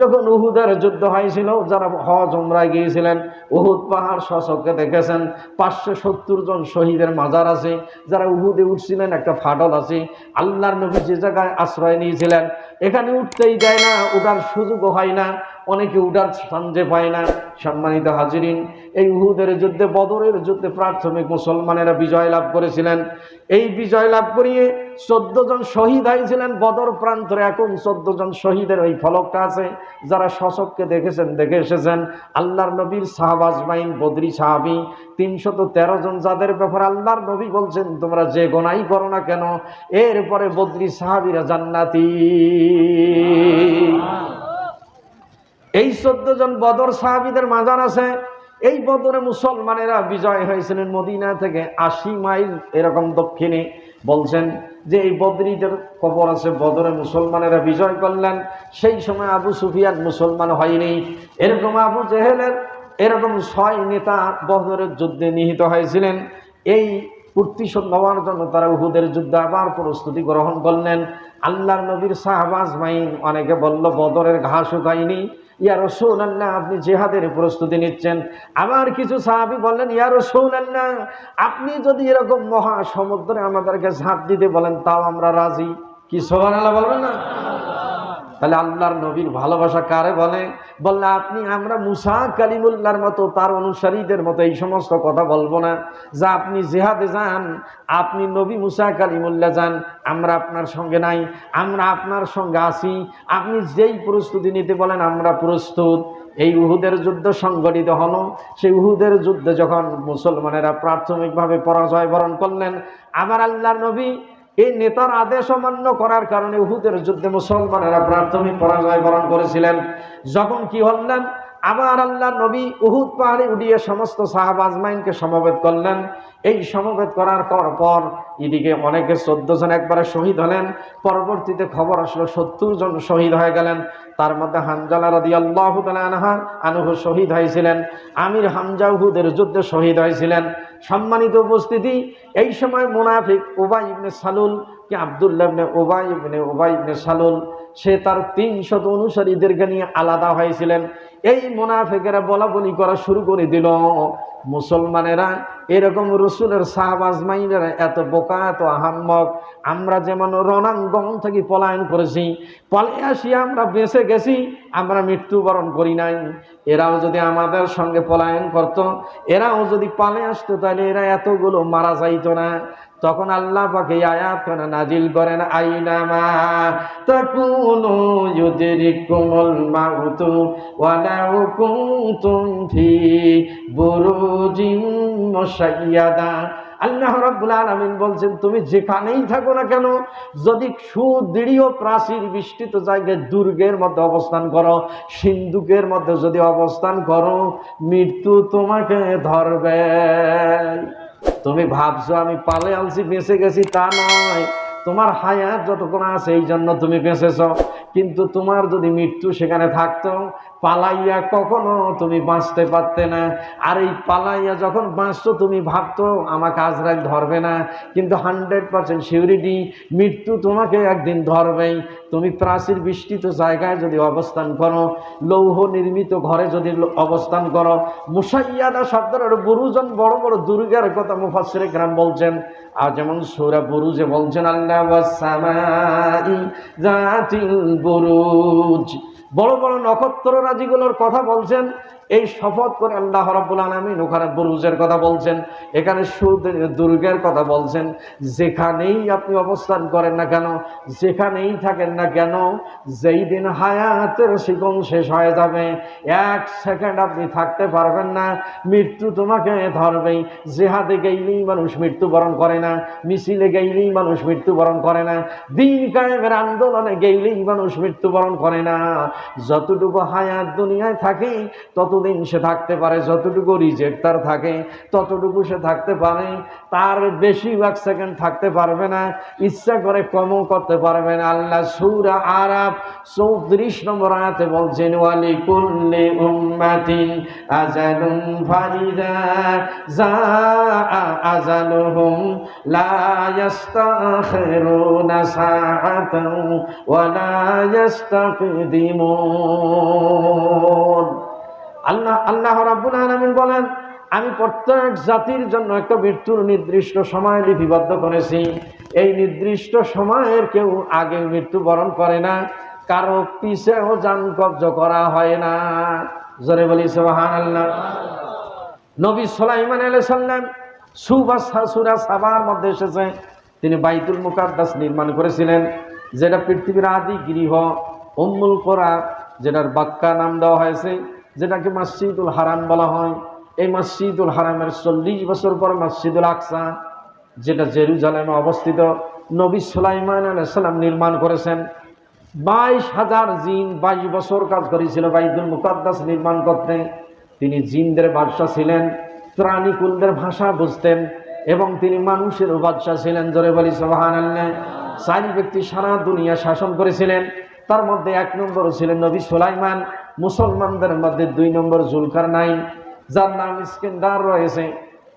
যখন উহুদের যুদ্ধ হয়েছিল, যারা হজ, উমরায় গিয়েছিলেন, উহুদ পাহাড় শশককে দেখেছেন, পাঁচশো সত্তর জন শহীদের মাজার আছে, যারা উহুদে উঠছিলেন, একটা ফাটল আছে, আল্লাহর নবী যে জায়গায় আশ্রয় নিয়েছিলেন, এখানে উঠতেই যায় না ওঠার সুযোগও হয় না অনেকে উঠার সঞ্জে পায় না, সম্মানিত হাজিরিন। এই উহুদের যুদ্ধে, বদরের যুদ্ধে প্রাথমিক মুসলমানেরা বিজয় লাভ করেছিলেন। এই বিজয় লাভ করিয়ে চোদ্দ জন শহীদ হয়েছিলেন বদর প্রান্তরে। এখন চোদ্দ জন শহীদের ওই ফলকটা আছে। যারা শশককে দেখেছেন, দেখে এসেছেন। আল্লাহর নবীর সাহাবাজ মাইন বদরি সাহাবি, তিনশত তেরো জন যাদের ব্যাপারে আল্লাহর নবী বলছেন, তোমরা যে গোনাই করো না কেন, এরপরে বদরি সাহাবিরা জান্নাতি। এই চোদ্দ জন বদর সাহাবিদের মাজার আছে। এই বদরে মুসলমানেরা বিজয় হয়েছিলেন মদিনা থেকে। আশি মাইল এরকম দক্ষিণে বলছেন যে এই বদরিদের কবর আছে, বদরে মুসলমানেরা বিজয় করলেন। সেই সময় আবু সুফিয়ান মুসলমান হয়নি। এরকম আবু জেহেলের এরকম ছয় নেতা বদরের যুদ্ধে নিহিত হয়েছিলেন। এই প্রতিশোধ নেওয়ার জন্য তারা উহুদের যুদ্ধে আবার প্রস্তুতি গ্রহণ করলেন। আল্লাহর নবীর সাহাবাজ মাইন অনেকে বলল, বদরের ঘাস শুকায়নি। ইয়া রসুল আল্লাহ আপনি জেহাদের প্রস্তুতি নিচ্ছেন। আমার কিছু সাহাবি বললেন, ইয়া রসুল আল্লাহ আপনি যদি এরকম মহাসমুদ্রে আমাদেরকে ঝাঁপ দিতে বলেন, তাও আমরা রাজি। কি সোহান আল্লাহ বলবেন না? তাহলে আল্লাহর নবীর ভালোবাসা কারে বলে? বললে, আপনি আমরা মুসা কালিমুল্লার মতো, তার অনুসারীদের মতো এই সমস্ত কথা বলব না। যা আপনি জেহাদে যান, আপনি নবী মুসা কালিমুল্লা যান, আমরা আপনার সঙ্গে নাই, আমরা আপনার সঙ্গে আসি আপনি যেই প্রস্তুতি নিতে বলেন, আমরা প্রস্তুত। এই উহুদের যুদ্ধ সংগঠিত হলো। সেই উহুদের যুদ্ধে যখন মুসলমানেরা প্রাথমিকভাবে পরাজয় বরণ করলেন আমার আল্লাহর নবী এই নেতার আদেশ অমান্য করার কারণে উহুদের যুদ্ধে মুসলমানেরা প্রাথমিক পরাজয় বরণ করেছিলেন। যখন কি হলেন? আবার আল্লাহ নবী উহুদ পাহাড়ে উঠিয়ে সমস্ত সাহাব আজমাইনকে সমবেত করলেন। এই সমবেত করার পর পর এদিকে অনেকে চোদ্দ জন একবারে শহীদ হলেন। পরবর্তীতে খবর আসলো সত্তর জন শহীদ হয়ে গেলেন। তার মধ্যে হানজালা রদি আল্লাহ আনহা, আনুহু শহীদ হয়েছিলেন। আমির হামজা উহুদের যুদ্ধে শহীদ হয়েছিলেন। সম্মানিত উপস্থিতি, এই সময় মোনাফিক ওবাই ইবনে সালুল কি আবদুল্লাহ ইবনে ওবাই ইবনে ওবাই ইবনে সালুল, সে তার তিনশত অনুসারীদেরকে নিয়ে আলাদা হয়েছিলেন। এই মোনাফেকেরা বলা বলি করা শুরু করে দিল। মুসলমানেরা, এরকম রসুলের সাহাবাজমাইনেরা এত বোকা, এত আহাম্মক। আমরা যেমন রণাঙ্গন থেকে পলায়ন করেছি পলে আসি আমরা বেঁচে গেছি, আমরা মৃত্যুবরণ করি নাই। এরাও যদি আমাদের সঙ্গে পলায়ন করত, এরাও যদি পালে আসতো, তাহলে এরা এতগুলো মারা যাইতো না। তখন আল্লাহ পাকে আয়াত কেন নাজিল করেন, আইনামা তাকুনু ফি মুশাইয়াদা। আল্লাহ রাব্বুল আলামিন বলছেন, তুমি যেখানেই থাকো না কেন, যদি সুদৃঢ় প্রাচীর বিস্তৃত জায়গায় দুর্গের মধ্যে অবস্থান করো, সিন্ধুকের মধ্যে যদি অবস্থান করো, মৃত্যু তোমাকে ধরবে। তুমি ভাবছ আমি পালে আলছি বেঁচে গেছি, তা নয়। তোমার হায়াত যতক্ষণ আছে, এই জন্য তুমি বেঁচেছ কিন্তু তোমার যদি মৃত্যু সেখানে থাকতো পালাইয়া কখনো তুমি বাঁচতে পারতে না। আর এই পালাইয়া যখন বাঁচতো তুমি ভাবতো, আমাকে আজরাইল ধরবে না। কিন্তু হান্ড্রেড পার্সেন্ট সিউরিটি, মৃত্যু তোমাকে একদিন ধরবেই। তুমি প্রাচীর বিস্তৃত জায়গায় যদি অবস্থান করো, লৌহ নির্মিত ঘরে যদি অবস্থান করো, মুসাইয়াদা শব্দের বুরুজন বড় বড় দুর্গের কথা মুফাসির গ্রাম বলছেন। আর যেমন সৌরা বুরুজে বলছেন, আল্লাহ বুরুজ। বড় বড় নক্ষত্ররাজিগুলোর কথা বলছেন। এই শপথ করে আল্লাহ রাব্বুল আলামিন ওখানে বুরুজের কথা বলছেন, এখানে সুদ, দুর্গের কথা বলছেন। যেখানেই আপনি অবস্থান করেন না কেন, যেখানেই থাকেন না কেন, যেই দিন হায়াতের শিকন শেষ হয়ে যাবে, এক সেকেন্ড আপনি থাকতে পারবেন না, মৃত্যু তোমাকে ধরবেই। জেহাদে গেইলেই মানুষ মৃত্যুবরণ করে না, মিছিলে গেইলেই মানুষ মৃত্যুবরণ করে না, দিন কায়েমের আন্দোলনে গেইলেই মানুষ মৃত্যুবরণ করে না। যতটুকু হায়াত দুনিয়ায় থাকে ততদিন সে থাকতে পারে, যতটুকু রিজেক্ট তার থাকে, ততটুকু সে থাকতে পারে। তার বেশিরভাগ সেকেন্ড থাকতে পারবে না, ইচ্ছা করে কমও করতে পারবে না। আল্লাহ সুরা আরাব চৌত্রিশ নম্বর আয়াতে বলছেন ওয়ালি কুল্লি উম্মাতিন আজালুন ফাইদা যা আজালুহুম লা ইয়াস্তাখিরুনা সাআতান ওয়া লা ইয়াস্তাকদিমুন আল্লাহ আল্লাহ রাব্বুল আলামিন বলেন, আমি প্রত্যেক জাতির জন্য একটা মৃত্যুর নির্দিষ্ট সময় লিপিবদ্ধ করেছি। এই নির্দিষ্ট সময়ের কেউ আগে মৃত্যুবরণ করে না, কারও পিছেও যান কব্জ করা হয় না। জোরে বলি সোহান আল্লাহ নবী সোলাইমান আলাইহিস সালাম সুবা সুরা সাবার মধ্যে এসেছে। তিনি বাইতুল মুকাদ্দাস নির্মাণ করেছিলেন, যেটা পৃথিবীর আদি গৃহ, উম্মুল করা, যেটার বাক্কা নাম দেওয়া হয়েছে। যেটাকে মসজিদুল হারাম বলা হয়। এই মসজিদুল হারামের চল্লিশ বছর পর মসজিদুল আকসা, যেটা জেরুজালেমে অবস্থিত, নবী সুলাইমান আলাইসাল্লাম নির্মাণ করেছেন। বাইশ হাজার জিন বাইশ বছর কাজ করেছিল বাইদুল মুকাদ্দাস নির্মাণ করতে। তিনি জিনদের বাদশাহ ছিলেন, প্রাণীকুলদের ভাষা বুঝতেন এবং তিনি মানুষের বাদশাহ ছিলেন, জোরে বলি সোহান চারি ব্যক্তি সারা দুনিয়া শাসন করেছিলেন। তার মধ্যে এক নম্বর ছিলেন নবী সুলাইমান। মুসলমানদের মধ্যে দুই নম্বর জুলকার নাইন যার নাম ইস্কেন্দার রয়েছে।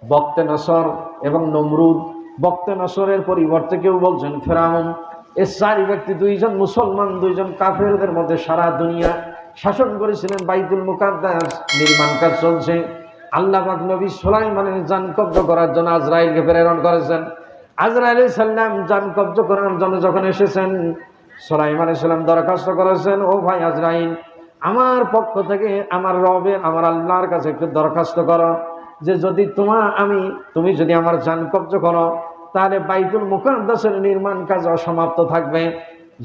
বক্তে নসর এবং নমরুদ। বক্তে নসরের পরিবর্তে কেউ বলছেন ফেরাউন। এ চারি ব্যক্তি, দুইজন মুসলমান, দুইজন কাফেরদের মধ্যে সারা দুনিয়া শাসন করেছিলেন বাইতুল মুকাদ্দাস। নির্মাণ কাজ চলছে। আল্লাহ নবী সুলাইমানের জান কব্জ করার জন্য আজরাইলকে প্রেরণ করেছেন। আজরাইল সাল্লাম জান কব্জ করার জন্য যখন এসেছেন, সুলাইমান সাল্লাম দরখাস্ত করেছেন, ও ভাই আজরাইল আমার পক্ষ থেকে আমার রবের, আমার আল্লাহর কাছে একটু দরখাস্ত করো যে যদি তোমার আমি, তুমি যদি আমার জান কব্জ করো, তাহলে বাইতুল মুকাদ্দাসের নির্মাণ কাজ অসমাপ্ত থাকবে।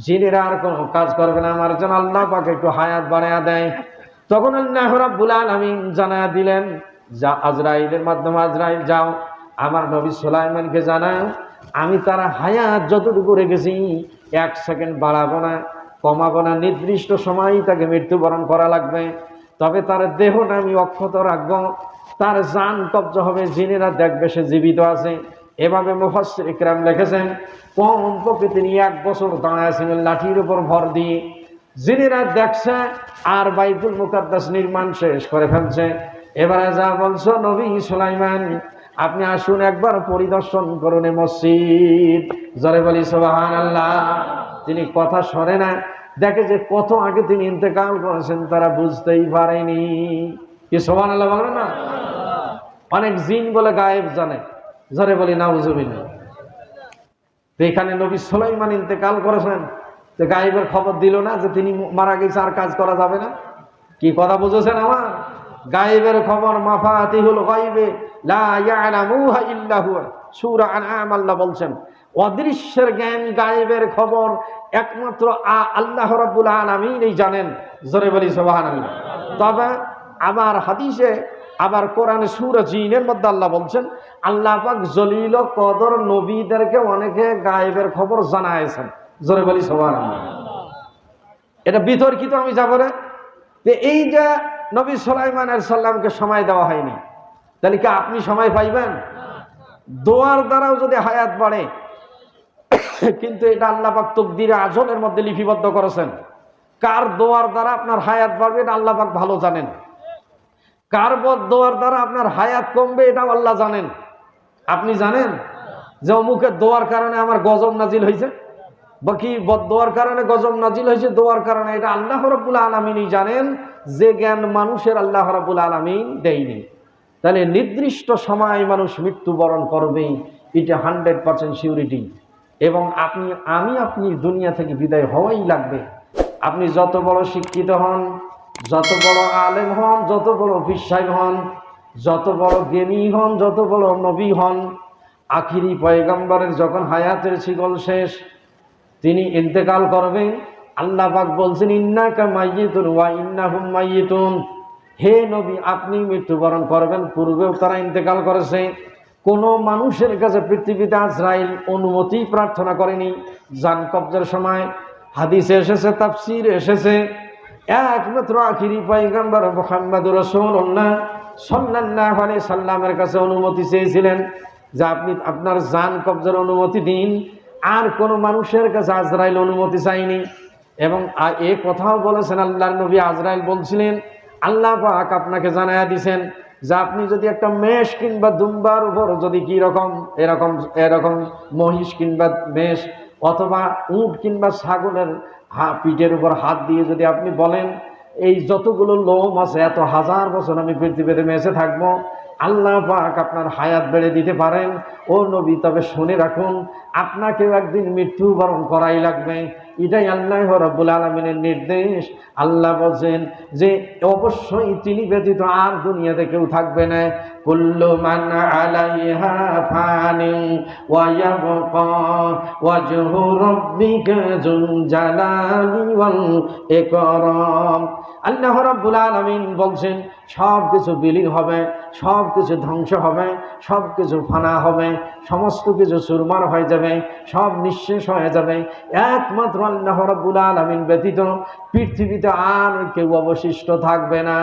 জিনেরা আর কোনো কাজ করবে না। আমার যেন আল্লাহ পাকে একটু হায়াত বাড়ায়া দেয়। তখন আল্লাহ রাব্বুল আলামিন জানা দিলেন, যা আজরাইলের মাধ্যমে আজরাইল যাও। আমার নবী সুলাইমানকে জানাও, আমি তারা হায়াত যতটুকু রেখেছি, এক সেকেন্ড বাড়াবো না। কমাবো না নির্দিষ্ট সময়ই তাকে মৃত্যুবরণ করা লাগবে। তবে তার দেহটা আমি অক্ষত রাখব। তার জান কব্জ হবে, জিনেরা দেখবে সে জীবিত আছে। এভাবে মুফাসসির ইকরাম লিখেছেন, কম পক্ষে তিনি এক বছর দাঁড়াইছিলেন লাঠির উপর ভর দিয়ে। জিনেরা দেখছে আর বাইতুল মুকাদ্দাস নির্মাণ শেষ করে ফেলছে। এবারে যা বলছো নবী সুলাইমান, আপনি আসুন একবার পরিদর্শন করুন মসজিদ। জরে বলি সোবাহান আল্লাহ তিনি কথা সরে না। দেখে যে কত আগে তিনি ইন্তেকাল করেছেন, তারা বুঝতেই পারেনি। কি সমান আল্লাহ বলে না? অনেক জিন বলে গায়েব জানে, জরে বলি তো এখানে নবী সুলাইমান ইন্তেকাল করেছেন যে গায়েবের খবর দিল না যে তিনি মারা গেছে আর কাজ করা যাবে না। কি কথা বুঝেছেন আমার? গায়েবের খবর, মাফাতিহুল গাইবে লা ইয়ালামুহা ইল্লা হুয়া। সূরা আনআম আল্লাহ বলছেন অদৃশ্যের জ্ঞান গায়েবের খবর একমাত্র আল্লাহ রাব্বুল আলামিনই জানেন। জোরে বলি সুবহানাল্লাহ। তবে আবার হাদিসে আবার কোরআনে সূরা জিনের মধ্যে আল্লাহ বলছেন, আল্লাহ পাক জলিল কদর নবীদেরকে অনেকে গায়েবের খবর জানায়ছেন জোরে বলি সুবহানাল্লাহ। এটা বিতর্কিত আমি যাব যে এই যে নবী সোলাইমান সাল্লামকে সময় দেওয়া হয়নি, তাহলে কি আপনি সময় পাইবেন? দোয়ার দ্বারাও যদি হায়াত বাড়ে কিন্তু এটা আল্লাহ পাক তকদিরে আজমের মধ্যে লিপিবদ্ধ করেছেন। কার দোয়ার দ্বারা আপনার হায়াত বাড়বে, এটা আল্লাহ পাক ভালো জানেন। কার দোয়ার দ্বারা আপনার হায়াত কমবে, এটাও আল্লাহ জানেন। আপনি জানেন যে অমুকের দোয়ার কারণে আমার গজব নাজিল হয়েছে? বাকি দোয়ার কারণে গজব নাজিল হয়েছে, দোয়ার কারণে এটা আল্লাহ রব্বুল আলমিনই জানেন। যে জ্ঞান মানুষের আল্লাহ রব্বুল আলমিন দেয়নি। তাহলে নির্দিষ্ট সময় মানুষ মৃত্যুবরণ করবেই, এটা হান্ড্রেড পার্সেন্ট সিউরিটি এবং আপনি, আমি আপনি দুনিয়া থেকে বিদায় হওয়াই লাগবে। আপনি যত বড় শিক্ষিত হন, যত বড় আলেম হন, যত বড় বিশ্বাস হন, যত বড় জ্ঞানী হন, যত বড় নবী হন, আখিরি পয়গম্বরের যখন হায়াতের শিকল শেষ, তিনি ইন্তেকাল করবেন। আল্লাহ পাক বলছেন, ইন্নাকা মাইয়িতুন ওয়া ইন্নাহুম মাইয়িতুন। হে নবী, আপনি মৃত্যুবরণ করবেন, পূর্বেও তারা ইন্তেকাল করেছে। কোনো মানুষের কাছে পৃথিবীতে আজরাইল অনুমতি প্রার্থনা করেনি। জান কবজের সময় হাদিসে এসেছে, তাফসির এসেছে, একমাত্র আখিরি পয়গম্বর মোহাম্মদ রসুল্লাহ সাল্লাল্লাহু আলাইহি সাল্লামের কাছে অনুমতি চেয়েছিলেন যে আপনি আপনার জান কবজের অনুমতি দিন। আর কোন মানুষের কাছে আজরাইল অনুমতি চাইনি। এবং এ কথাও বলেছেন, আল্লাহর নবী আজরাইল বলছিলেন, আল্লাহ পাক আপনাকে জানায়া দিছেন যে আপনি যদি একটা মেষ কিংবা দুম্বার উপর যদি কি রকম, এরকম এরকম মহিষ কিংবা মেষ অথবা উঁট কিংবা ছাগলের হা, পিঠের উপর হাত দিয়ে যদি আপনি বলেন, এই যতগুলো লোম আছে, এত হাজার বছর আমি পৃথিবীতে মেসে থাকব আল্লাহ পাক আপনার হায়াত বেড়ে দিতে পারেন। ও নবী, তবে শুনে রাখুন, আপনাকেও একদিন মৃত্যুবরণ করাই লাগবে। এটাই আল্লাহ রব্বুল আলমিনের নির্দেশ। আল্লাহ বলছেন যে, অবশ্যই তিনি ব্যতীত আর দুনিয়াতে কেউ থাকবে না। কুল্লু মান আল্লাহ রাব্বুল আলামিন বলছেন সব কিছু বিলীন হবে সব কিছু ধ্বংস হবে সব কিছু ফানা হবে, সমস্ত কিছু সুরমার হয়ে যাবে, সব নিঃশেষ হয়ে যাবে। একমাত্র আল্লাহ রাব্বুল আলামিন ব্যতীত পৃথিবীতে আর কেউ অবশিষ্ট থাকবে না।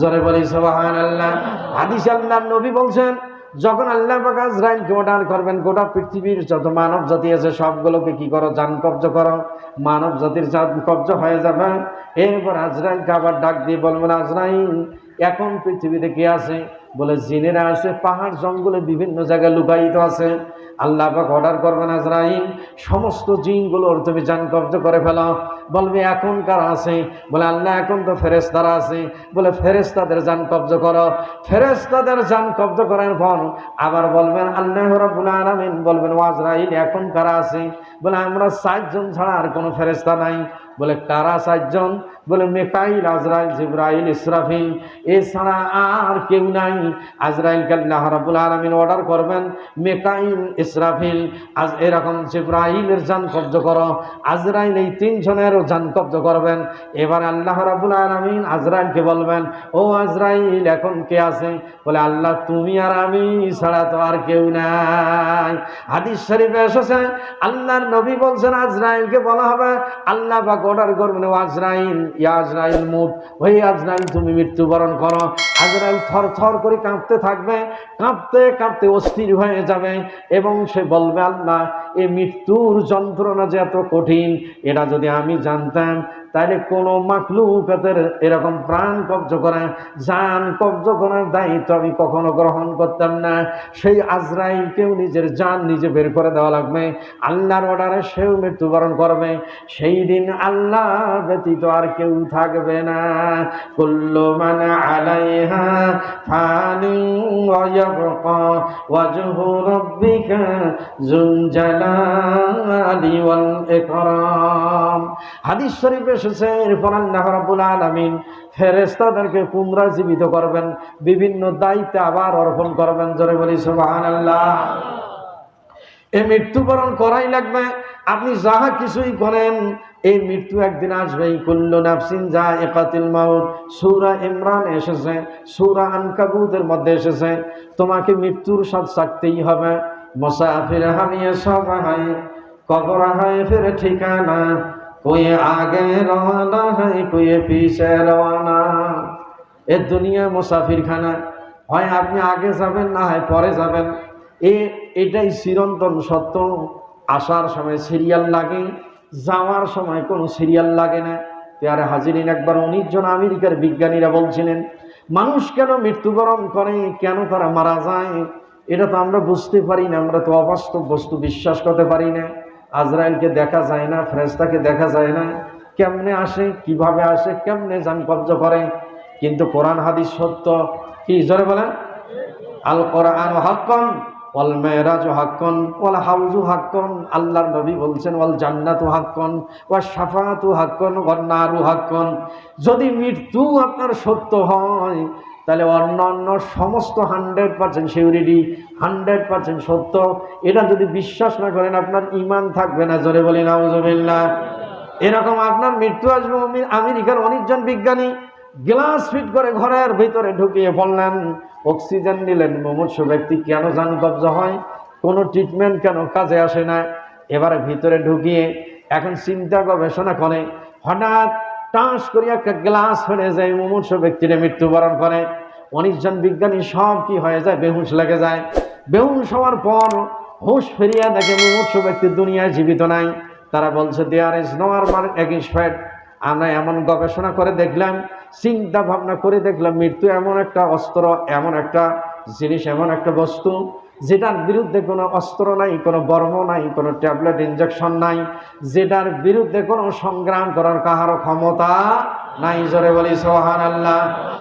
জোরে বলি সুবহানাল্লাহ। হাদিস আল্লাহ নবী বলছেন যখন আল্লাহ আজরাইলকে অর্ডার করবেন, গোটা পৃথিবীর যত মানব জাতি আছে, সবগুলোকে কি করো? যান কব্জ করো। মানব জাতির যান কব্জ হয়ে যাবে। এরপর আজরাইলকে আবার ডাক দিয়ে বলবেন, আজরাইল, এখন পৃথিবীতে কে আছে? বলে, জিনেরা আছে, পাহাড় জঙ্গলে বিভিন্ন জায়গায় লুকায়িত আছে। আল্লাহ পাক অর্ডার করবেন আজরাইল, সমস্ত জিনগুলোর তুমি যান কব্জ করে ফেলো। বলবে, এখন কারা আছে? বলে, আল্লাহ, এখন তো ফেরেস্তারা আছে। বলে ফেরেস্তাদের যান কব্জ করো। ফেরেস্তাদের যান কব্জ করার পর আবার বলবেন, আল্লাহ আলামিন, বলবেন ওয়াজরাইল এখন কারা আছে? বলে, আমরা সাতজন ছাড়া আর কোনো ফেরেস্তা নাই। বলে কারা সাতজন বলে, মেকাইল, আজরাইল, জিব্রাইল, ইসরাফিল। এছাড়া আর কেউ নাই। আজরাইল আল্লাহ রাব্বুল আলামিন অর্ডার করবেন, মেকাইল, ইসরাফিল, আজ এরকম জিব্রাইলের যান কব্জ করো। আজরাইল এই তিনজনেরও যান কব্জ করবেন। এবার আল্লাহ রাব্বুল আলামিন আজরাইলকে বলবেন, ও আজরাইল, এখন কে আছে? বলে, আল্লাহ, তুমি আর আমি ছাড়া তো আর কেউ নাই। হাদিস শরীফে এসেছে, আল্লাহর নবী বলছেন, আজরাইলকে বলা হবে, আল্লাহ অর্ডার করবেন ও আজরাইল। ইয়া আজরাইল মুত ওই আজরাইল, তুমি মৃত্যুবরণ করো। আজরাইল থর থর করে কাঁপতে থাকবে। কাঁপতে কাঁপতে অস্থির হয়ে যাবে এবং সে বলবে, আল্লাহ, এ মৃত্যুর যন্ত্রণা যে এত কঠিন, এটা যদি আমি জানতাম তাহলে কোনো মাকলুকাতের এরকম প্রাণ কব্জ করা, জান কব্জ করার দায়িত্ব আমি কখনো গ্রহণ করতাম না। সেই আজরাইলকেও নিজের জান নিজে বের করে দেওয়া লাগবে। আল্লাহর অর্ডারে সেও মৃত্যুবরণ করবে। সেই দিন আল্লাহ ব্যতীত আর কেউ থাকবে না। কুল্লু মান আলাইহা হাদিস শরীফে এসেছে এরপর আল্লাহ রাব্বুল আলামিন ফেরেশতাদেরকে পুনরা জীবিত করবেন, বিভিন্ন দায়িত্বে আবার অর্পণ করবেন, জোরে বলি সুবহানাল্লাহ। এ মৃত্যুবরণ করাই লাগবে, আপনি যাহা কিছুই করেন, এই মৃত্যু একদিন আসবে কুল্লু নাফসিন যা একাতিল মাউত, সূরা ইমরান এসেছে, সূরা আনকাবুতের মধ্যে এসেছে, তোমাকে মৃত্যুর সাথ থাকতেই হবে। মুসাফির হামিয়ে সব হয়, কবর হয় ফির ঠিকানা কোই আগে রওনা হয় কোই পিছে রওনা। এ দুনিয়া মুসাফির খানা হয় আপনি আগে যাবেন না হয় পরে যাবেন? এ, এটাই চিরন্তন সত্য। আসার সময় সিরিয়াল লাগে, যাওয়ার সময় কোনো সিরিয়াল লাগে না। পেয়ারে হাজিরিন একবার উনিশ জন আমেরিকার বিজ্ঞানীরা বলছিলেন, মানুষ কেন মৃত্যুবরণ করে? কেন তারা মারা যায়? এটা তো আমরা বুঝতে পারি না, আমরা তো অবাস্তব বস্তু বিশ্বাস করতে পারি না। আজরাইলকে দেখা যায় না ফ্রেস্তাকে দেখা যায় না। কেমনে আসে, কীভাবে আসে, কেমনে যান কব্জ করে? কিন্তু কোরআন হাদিস সত্য। কি, জোরে বলেন? আল কোরআন হাক্কন, ওয়াল মেয়েরাজ হাক্কন, ওয়াল হাউজু হাক্কন। আল্লাহর নবী বলছেন, ওয়াল জান্নাতু হাক্কন ওয়া সাফাতু হাক্কন, ওয়ান নারু হাক্কন। যদি মৃত্যু আপনার সত্য হয় তাহলে অন্যান্য সমস্ত hundred percent security, hundred percent সত্য। এটা যদি বিশ্বাস না করেন, আপনার ইমান থাকবে না। জোরে বলি নাউজুবিল্লাহ। এরকম আপনার মৃত্যু আসবে আমেরিকার অনেকজন বিজ্ঞানী। গ্লাস ফিট করে ঘরের ভিতরে ঢুকিয়ে পড়লেন অক্সিজেন নিলেন। মুমূর্ষ ব্যক্তি কেন যান কবজা হয়? কোনো ট্রিটমেন্ট কেন? কাজে আসে না। এবারে ভিতরে ঢুকিয়ে এখন চিন্তা গবেষণা করে। হঠাৎ টাস করে একটা গ্লাস হয়ে যায়, মুমূর্ষ ব্যক্তিরা মৃত্যুবরণ করে। অনেকজন বিজ্ঞানী সব কি হয়ে যায়? বেহুশ লেগে যায়। বেহুশ হওয়ার পর হুশ ফিরিয়ে দেখে মুমূর্ষ ব্যক্তি দুনিয়ায় জীবিত নাই। তারা বলছে দেয়ার ইজ নো আর এগেনস্ট আমরা এমন গবেষণা করে দেখলাম, চিন্তা ভাবনা করে দেখলাম, মৃত্যু এমন একটা অস্ত্র, এমন একটা জিনিস, এমন একটা বস্তু। যেটার বিরুদ্ধে কোনো অস্ত্র নাই, কোনো বর্ম নাই, কোনো ট্যাবলেট ইঞ্জেকশন নাই, যেটার বিরুদ্ধে কোনো সংগ্রাম করার কাহারও ক্ষমতা নাই। জোরে বলি সোহান আল্লাহ